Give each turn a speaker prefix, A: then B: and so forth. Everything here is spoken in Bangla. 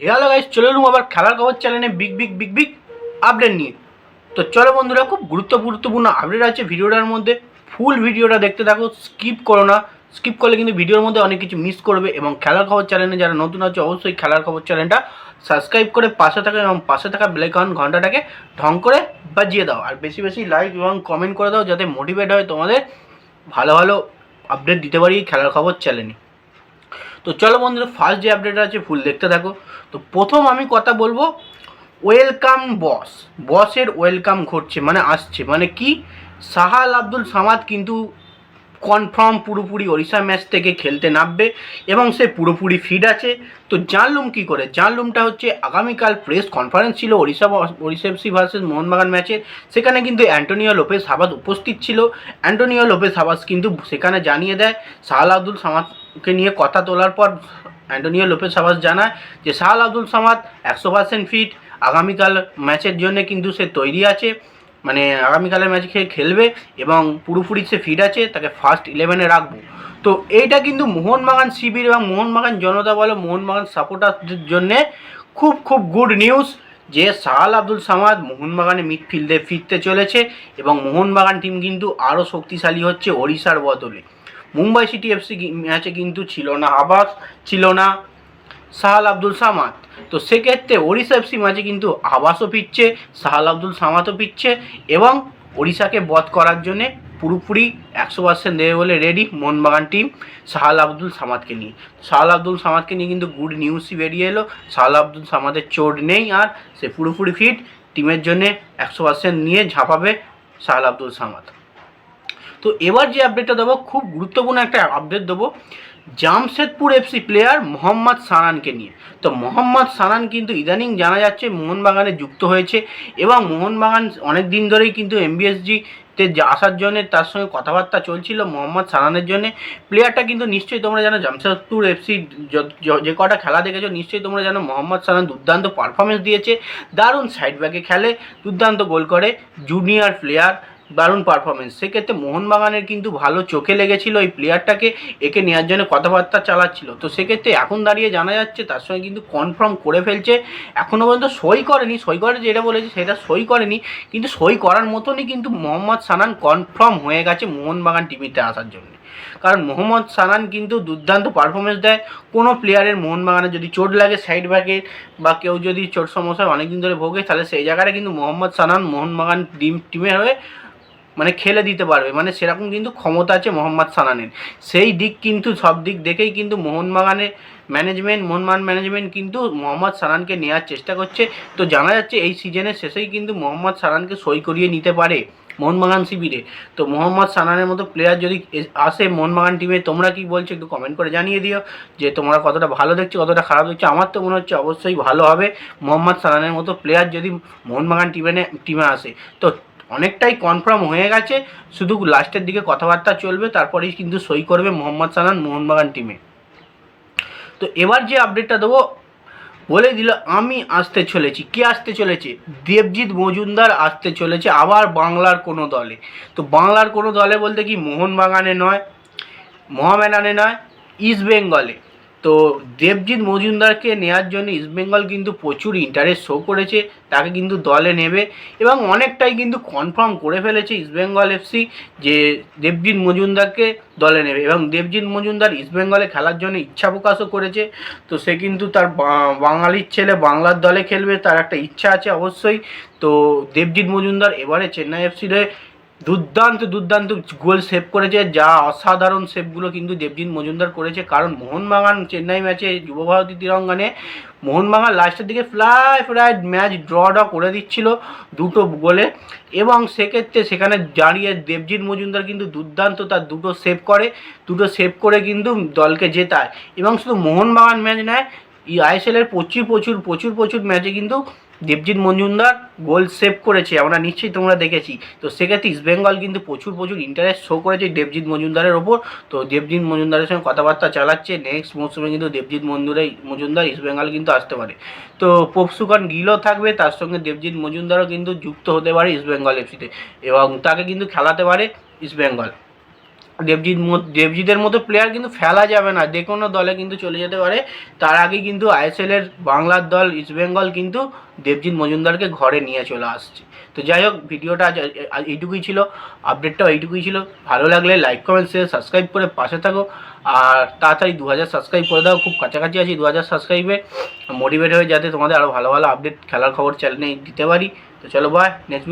A: হেয়ালো গাইস চলে এলুম আবার খেলার খবর চ্যানেলে big big big big update নিয়ে। তো চলো বন্ধুরা, খুব গুরুত্ব গুরুত্বপূর্ণ আপডেট আছে ভিডিওটার মধ্যে। ফুল ভিডিওটা দেখতে থাকো স্কিপ করো না। স্কিপ করলে কিন্তু ভিডিওর মধ্যে অনেক কিছু মিস করবে এবং খেলার খবর চ্যানেলে যারা নতুন আছে, অবশ্যই খেলার খবর চ্যানেলটা সাবস্ক্রাইব করে পাশে থাকা এবং পাশে থাকা বেলাইকন ঘন্টাটাকে ঢং করে বাজিয়ে দাও। আর বেশি বেশি লাইক এবং কমেন্ট করে দাও, যাতে মোটিভেট হয় তোমাদের ভালো ভালো আপডেট দিতে পারি খেলার খবর চ্যানেলে তো চলো বন্ধুরা ফার্স্ট যে আপডেট আছে ফুল দেখতে থাকো। তো প্রথম আমি কথা বলব ওয়েলকাম বস বসের ওয়েলকাম ঘটছে মানে আসছে। মানে কি? সাহাল আব্দুল সামাদ কিন্তু কনফার্ম পুরোপুরি ওড়িশা ম্যাচ থেকে খেলতে নামবে এবং সে পুরোপুরি ফিট আছে। তো জানলুম কি করে? জানলুমটা হচ্ছে আগামীকাল প্রেস কনফারেন্স ছিল ওড়িশা ওড়িশা এফসি ভার্সেস মোহনবাগান ম্যাচের সেখানে কিন্তু অ্যান্টোনিও লোপেস হাবাস উপস্থিত ছিল। অ্যান্টোনিও লোপেস হাবাস কিন্তু সেখানে জানিয়ে দেয়, সাহাল আব্দুল সামাদকে নিয়ে কথা তোলার পর অ্যান্টোনিও লোপেস হাবাস জানায় যে, সাহাল আব্দুল সামাদ একশো পার্সেন্ট ফিট আগামীকাল ম্যাচের জন্য কিন্তু সে তৈরি আছে। মানে আগামীকালের ম্যাচ খেয়ে খেলবে এবং পুরোপুরি সে ফিট আছে তাকে ফার্স্ট ইলেভেনে রাখব। তো এইটা কিন্তু মোহনবাগান শিবির এবং মোহনবাগান জনতা বলো মোহনবাগান সাপোর্টারদের জন্যে খুব খুব গুড নিউজ যে সাহাল আব্দুল সামাদ মোহনবাগানে মিডফিল্ডে ফিরতে চলেছে এবং মোহনবাগান টিম কিন্তু আরও শক্তিশালী হচ্ছে ওড়িশার বদলে। মুম্বাই সিটি এফসি ম্যাচে কিন্তু ছিল না, আবাস ছিল না। সাহাল আব্দুল সামাদ। তো সেক্ষেত্রে ওড়িশা এফসি ম্যাচে কিন্তু আবাসও ফিরছে, সাহাল আব্দুল সামাদও ফিরছে এবং ওড়িশাকে বধ করার জন্যে পুরোপুরি একশো পার্সেন্ট দেবে বলে রেডি মোহনবাগান টিম সাহাল আব্দুল সামাদকে নিয়ে। সাহাল আব্দুল সামাদকে নিয়ে কিন্তু গুড নিউজই বেরিয়ে এলো। সাহাল আব্দুল সামাদের চোট নেই আর সে পুরোপুরি ফিট টিমের জন্যে একশো পার্সেন্ট নিয়ে ঝাঁপাবে সাহাল আব্দুল সামাদ। তো এবার যে আপডেটটা দেবো, খুব গুরুত্বপূর্ণ একটা আপডেট দেবো। জামশেদপুর এফসি প্লেয়ার মোহাম্মদ সানানকে নিয়ে। তো মোহাম্মদ সানান কিন্তু ইদানিং জানা যাচ্ছে মোহনবাগানে যুক্ত হয়েছে এবং মোহনবাগান অনেক দিন ধরেই কিন্তু এমবিএসজি তে আসার জন্য তার সঙ্গে কথাবার্তা চলছিল মোহাম্মদ সানানের জন্য। প্লেয়ারটা কিন্তু নিশ্চয়ই তোমরা জানো জামশেদপুর এফসি যে কটা খেলা দেখেছ নিশ্চয়ই তোমরা জানো মোহাম্মদ সানান দুর্দান্ত পারফরমেন্স দিয়েছে। দারুণ সাইড ব্যাকে খেলে, দুর্দান্ত গোল করে। জুনিয়র প্লেয়ার দারুণ পারফরমেন্স সেক্ষেত্রে মোহনবাগানের কিন্তু ভালো চোখে লেগেছিল এই প্লেয়ারটাকে একে নেওয়ার জন্য কথাবার্তা চালাচ্ছিল। তো সেক্ষেত্রে এখন দাঁড়িয়ে জানা যাচ্ছে তার সঙ্গে কিন্তু কনফার্ম করে ফেলছে। এখনও পর্যন্ত সই করেনি, সই করে যেটা বলেছে সেটা সই করেনি, কিন্তু সই করার মতনই কিন্তু মোহাম্মদ সানান কনফার্ম হয়ে গেছে মোহনবাগান টিভিতে আসার জন্য। কারণ মোহাম্মদ সানান কিন্তু দুর্দান্ত পারফরমেন্স দেয়। কোনো প্লেয়ারের মোহনবাগানে যদি চোট লাগে সাইড ব্যাকে বা কেউ যদি চোট সমস্যায় অনেকদিন ধরে ভোগে, তাহলে সেই জায়গাটা কিন্তু মোহাম্মদ সানান, মোহনবাগান টিম টিমের হয়ে মানে খেলে দিতে পারবে। মানে সেরকম কিন্তু ক্ষমতা আছে মোহাম্মদ সানানের সেই দিক কিন্তু সব দিক দেখেই কিন্তু মোহনবাগানের ম্যানেজমেন্ট মোহনবাগান ম্যানেজমেন্ট কিন্তু মোহাম্মদ সানানকে নেওয়ার চেষ্টা করছে। তো জানা যাচ্ছে এই সিজনের শেষেই কিন্তু মোহাম্মদ সানানকে সই করিয়ে নিতে পারে মোহনবাগান শিবিরে। তো মোহাম্মদ সানানের মতো প্লেয়ার যদি আসে মোহনবাগান টিমে তোমরা কি বলছো একটু কমেন্ট করে জানিয়ে দিও, যে তোমরা কতটা ভালো দেখছ, কতটা খারাপ দেখছ। আমার তো মনে হচ্ছে অবশ্যই ভালো হবে। মোহাম্মদ সানানের মতো প্লেয়ার যদি মোহনবাগান টিমে টিমে আসে। তো অনেকটাই কনফার্ম হয়ে গেছে। শুধু লাস্টের দিকে কথাবার্তা চলবে, তারপরেই কিন্তু সই করবে মোহাম্মদ সানান মোহনবাগান টিমে তো এবার যে আপডেটটা দেবো, বলে দিল, আমি আসতে চলেছি। কে আসতে চলেছে? দেবজিৎ মজুমদার আসতে চলেছে, আবার বাংলার কোনো দলে। তো বাংলার কোনো দলে বলতে কি, মোহনবাগানে নয়, মহামেডানে নয়, ইস্ট বেঙ্গলে। তো দেবজিৎ মজুমদারকে নেওয়ার জন্য ইস্টবেঙ্গল কিন্তু প্রচুর ইন্টারেস্ট শো করেছে, তাকে কিন্তু দলে নেবে এবং অনেকটাই কিন্তু কনফার্ম করে ফেলেছে ইস্টবেঙ্গল এফসি যে দেবজিৎ মজুমদারকে দলে নেবে এবং দেবজিৎ মজুমদার ইস্টবেঙ্গলে খেলার জন্য ইচ্ছা প্রকাশও করেছে। তো সে কিন্তু তার বাঙালির ছেলে বাংলার দলে খেলবে, তার একটা ইচ্ছা আছে অবশ্যই। তো দেবজিৎ মজুমদার এবারে চেন্নাই এফসির হয়ে দুর্দান্ত দুর্দান্ত গোল সেভ করেছে। যা অসাধারণ সেভগুলো কিন্তু দেবজিৎ মজুমদার করেছে। কারণ মোহনবাগান চেন্নাই ম্যাচে যুবভারতী তিরঙ্গানে মোহনবাগান লাস্টের দিকে fly fly match draw draw করে দিচ্ছিল দুটো গোলে। এবং সেক্ষেত্রে সেখানে দাঁড়িয়ে দেবজিৎ মজুমদার কিন্তু দুর্দান্ত তার দুটো সেভ করে। দুটো সেভ করে কিন্তু দলকে জেতায়। এবং শুধু মোহনবাগান ম্যাচ নেয়, এই আইএসএলের প্রচুর প্রচুর প্রচুর প্রচুর ম্যাচে কিন্তু দেবজিৎ মজুমদার গোল সেভ করেছে, আমরা নিশ্চয়ই তোমরা দেখেছি। তো সেক্ষেত্রে ইস্টবেঙ্গল কিন্তু প্রচুর প্রচুর ইন্টারেস্ট শো করেছে দেবজিৎ মজুমদারের ওপর। তো দেবজিৎ মজুমদারের সঙ্গে কথাবার্তা চালাচ্ছে নেক্সট মৌসুমে কিন্তু দেবজিৎ মজুমদার মজুমদার ইস্টবেঙ্গল কিন্তু আসতে পারে। তো পপসুকান গিলও থাকবে, তার সঙ্গে দেবজিৎ মজুমদারও কিন্তু যুক্ত হতে পারে ইস্টবেঙ্গল এফসিতে এবং তাকে কিন্তু খেলাতে পারে ইস্টবেঙ্গল দেবজিৎ দেবজিতের মতো প্লেয়ার কিন্তু ফেলা যাবে না। যে কোনো দলে কিন্তু চলে যেতে পারে। তার আগে কিন্তু আইএসএল এর বাংলার দল ইস্টবেঙ্গল কিন্তু দেবজিৎ মজুমদারকে ঘরে নিয়ে চলে আসছে। তো যাই হোক, ভিডিওটা আজ এইটুকুই ছিল। আপডেটটাও এইটুকুই ছিল। ভালো লাগলে লাইক কমেন্ট শেয়ার সাবস্ক্রাইব করে পাশে থাকো। আর তাড়াতাড়ি দু হাজার সাবস্ক্রাইব করে দাও। খুব কাছাকাছি আছি দু হাজার সাবস্ক্রাইবে মোটিভেট হয়ে যাতে তোমাদের আরও ভালো ভালো আপডেট খেলার খবর চ্যানেলে দিতে পারি। তো চলো বাই নেক্সট